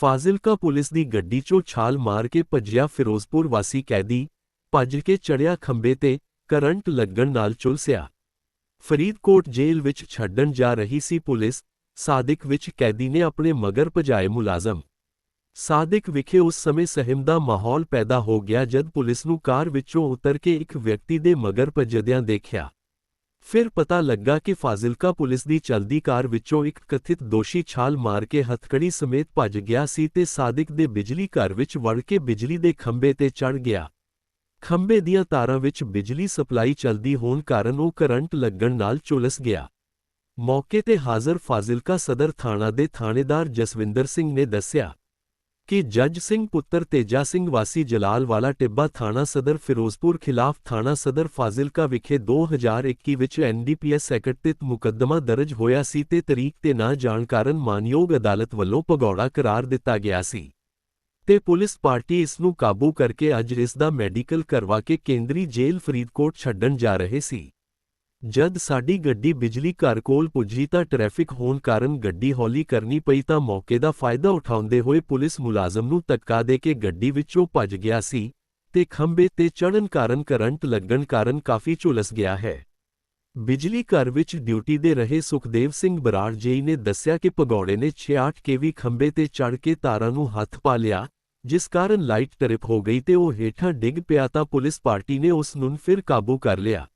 Fazilka police ਦੀ ਗੱਡੀ 'ਚੋਂ ਛਾਲ ਮਾਰ ਕੇ ਭੱਜਿਆ ਫਿਰੋਜ਼ਪੁਰ ਵਾਸੀ ਕੈਦੀ, ਭੱਜ ਕੇ ਚੜਿਆ ਖੰਬੇ ਤੇ ਕਰੰਟ ਲੱਗਣ ਨਾਲ ਚੁਲਸਿਆ। ਫਰੀਦਕੋਟ ਜੇਲ੍ਹ ਵਿੱਚ ਛੱਡਣ ਜਾ ਰਹੀ ਸੀ ਪੁਲਿਸ, ਸਾਦਿਕ ਵਿੱਚ ਕੈਦੀ ਨੇ ਆਪਣੇ ਮਗਰ ਭਜਾਏ ਮੁਲਾਜ਼ਮ। ਸਾਦਿਕ ਵਿਖੇ ਉਸ ਸਮੇਂ ਸਹਿਮ ਦਾ ਮਾਹੌਲ ਪੈਦਾ ਹੋ ਗਿਆ ਜਦ ਪੁਲਿਸ ਨੂੰ ਕਾਰ ਵਿੱਚੋਂ ਉਤਰ ਕੇ ਇੱਕ ਵਿਅਕਤੀ ਦੇ ਮਗਰ ਭੱਜਦਿਆਂ ਦੇਖਿਆ। ਫਿਰ ਪਤਾ ਲੱਗਾ ਕਿ ਫਾਜ਼ਿਲਕਾ ਪੁਲਿਸ ਦੀ ਚਲਦੀ ਕਾਰ ਵਿੱਚੋਂ ਇੱਕ ਕਥਿਤ ਦੋਸ਼ੀ ਛਾਲ ਮਾਰ ਕੇ ਹਥਕੜੀ ਸਮੇਤ ਭੱਜ ਗਿਆ ਸੀ ਤੇ ਸਾਦਿਕ ਦੇ ਬਿਜਲੀ ਘਰ ਵਿੱਚ ਵੜ ਕੇ ਬਿਜਲੀ ਦੇ ਖੰਭੇ ਤੇ ਚੜ ਗਿਆ। ਖੰਭੇ ਦੀਆਂ ਤਾਰਾਂ ਵਿੱਚ ਬਿਜਲੀ ਸਪਲਾਈ ਚਲਦੀ ਹੋਣ ਕਾਰਨ ਉਹ ਕਰੰਟ ਲੱਗਣ ਨਾਲ ਝੁਲਸ ਗਿਆ। ਮੌਕੇ ਤੇ ਹਾਜ਼ਰ ਫਾਜ਼ਿਲਕਾ ਸਦਰ ਥਾਣਾ ਦੇ ਥਾਣੇਦਾਰ ਜਸਵਿੰਦਰ ਸਿੰਘ ਨੇ ਦੱਸਿਆ ਕਿ ਜੱਜ ਸਿੰਘ ਪੁੱਤਰ ਤੇਜਾ ਸਿੰਘ ਵਾਸੀ ਜਲਾਲ ਵਾਲਾ ਟਿੱਬਾ ਥਾਣਾ ਸਦਰ ਫਿਰੋਜ਼ਪੁਰ ਖਿਲਾਫ ਥਾਣਾ ਸਦਰ ਫਾਜ਼ਿਲਕਾ ਵਿਖੇ 2021 ਵਿੱਚ ਐਨਡੀਪੀਐਸ ਸੈਕਟ ਤੇ ਮੁਕੱਦਮਾ ਦਰਜ ਹੋਇਆ ਸੀ ਤੇ ਤਰੀਕ ਤੇ ਨਾ ਜਾਣ ਕਾਰਨ ਮਾਨਯੋਗ ਅਦਾਲਤ ਵੱਲੋਂ ਭਗੌੜਾ ਕਰਾਰ ਦਿੱਤਾ ਗਿਆ ਸੀ। ਤੇ ਪੁਲਿਸ ਪਾਰਟੀ ਇਸ ਨੂੰ ਕਾਬੂ ਕਰਕੇ ਅੱਜ ਇਸ ਦਾ ਮੈਡੀਕਲ ਕਰਵਾ ਕੇ ਕੇਂਦਰੀ ਜੇਲ੍ਹ ਫਰੀਦਕੋਟ ਛੱਡਣ ਜਾ ਰਹੇ ਸੀ। ਜਦ ਸਾਡੀ ਗੱਡੀ ਬਿਜਲੀ ਘਰ ਕੋਲ ਪੁੱਜੀ ਤਾਂ ਟ੍ਰੈਫਿਕ ਹੋਣ ਕਾਰਨ ਗੱਡੀ ਹੌਲੀ ਕਰਨੀ ਪਈ ਤਾਂ ਮੌਕੇ ਦਾ ਫਾਇਦਾ ਉਠਾਉਂਦੇ ਹੋਏ ਪੁਲਿਸ ਮੁਲਾਜ਼ਮ ਨੂੰ ਧੱਕਾ ਦੇ ਕੇ ਗੱਡੀ ਵਿੱਚੋਂ ਭੱਜ ਗਿਆ ਸੀ ਤੇ ਖੰਭੇ ਤੇ ਚੜ੍ਹਨ ਕਾਰਨ ਕਰੰਟ ਲੱਗਣ ਕਾਰਨ ਕਾਫੀ ਝੁਲਸ ਗਿਆ ਹੈ। ਬਿਜਲੀ ਘਰ ਵਿੱਚ ਡਿਊਟੀ ਦੇ ਰਹੇ ਸੁਖਦੇਵ ਸਿੰਘ ਬਰਾੜ ਜੇਈ ਨੇ ਦੱਸਿਆ ਕਿ ਭਗੌੜੇ ਨੇ 68 ਕੇਵੀ ਖੰਭੇ ਤੇ ਚੜ੍ਹ ਕੇ ਤਾਰਾਂ ਨੂੰ ਹੱਥ ਪਾ ਲਿਆ, ਜਿਸ ਕਾਰਨ ਲਾਈਟ ਟਰਿਪ ਹੋ ਗਈ ਤੇ ਉਹ ਹੇਠਾਂ ਡਿੱਗ ਪਿਆ ਤਾਂ ਪੁਲਿਸ ਪਾਰਟੀ ਨੇ ਉਸ ਨੂੰ ਫਿਰ ਕਾਬੂ ਕਰ ਲਿਆ।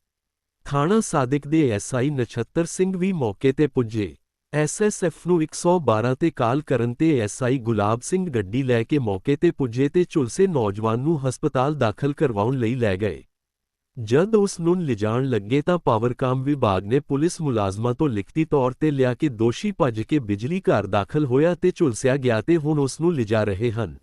ਥਾਣਾ ਸਾਦਿਕ ਦੇ ਐਸਆਈ ਨਛੱਤਰ ਸਿੰਘ ਵੀ ਮੌਕੇ ਤੇ ਪੁੱਜੇ। ਐਸਐਸਐਫ ਨੂੰ 112 ਤੇ ਕਾਲ ਕਰਨ ਤੇ ਐਸਆਈ ਗੁਲਾਬ ਸਿੰਘ ਗੱਡੀ ਲੈ ਕੇ ਮੌਕੇ ਤੇ ਪੁੱਜੇ ਤੇ ਝੁਲਸੇ ਨੌਜਵਾਨ ਨੂੰ ਹਸਪਤਾਲ ਦਾਖਲ ਕਰਵਾਉਣ ਲਈ ਲੈ ਗਏ। ਜਦ ਉਸ ਨੂੰ ਲਿਜਾਣ ਲੱਗੇ ਤਾਂ ਪਾਵਰਕਾਮ ਵਿਭਾਗ ਨੇ ਪੁਲਿਸ ਮੁਲਾਜ਼ਮਾਂ ਤੋਂ ਲਿਖਤੀ ਤੌਰ ਤੇ ਲਿਆ ਕਿ ਦੋਸ਼ੀ ਭੱਜ ਕੇ ਬਿਜਲੀ ਘਰ ਦਾਖਲ ਹੋਇਆ ਤੇ ਝੁਲਸਿਆ ਗਿਆ ਤੇ ਹੁਣ ਉਸ ਨੂੰ ਲਿਜਾ ਰਹੇ ਹਨ।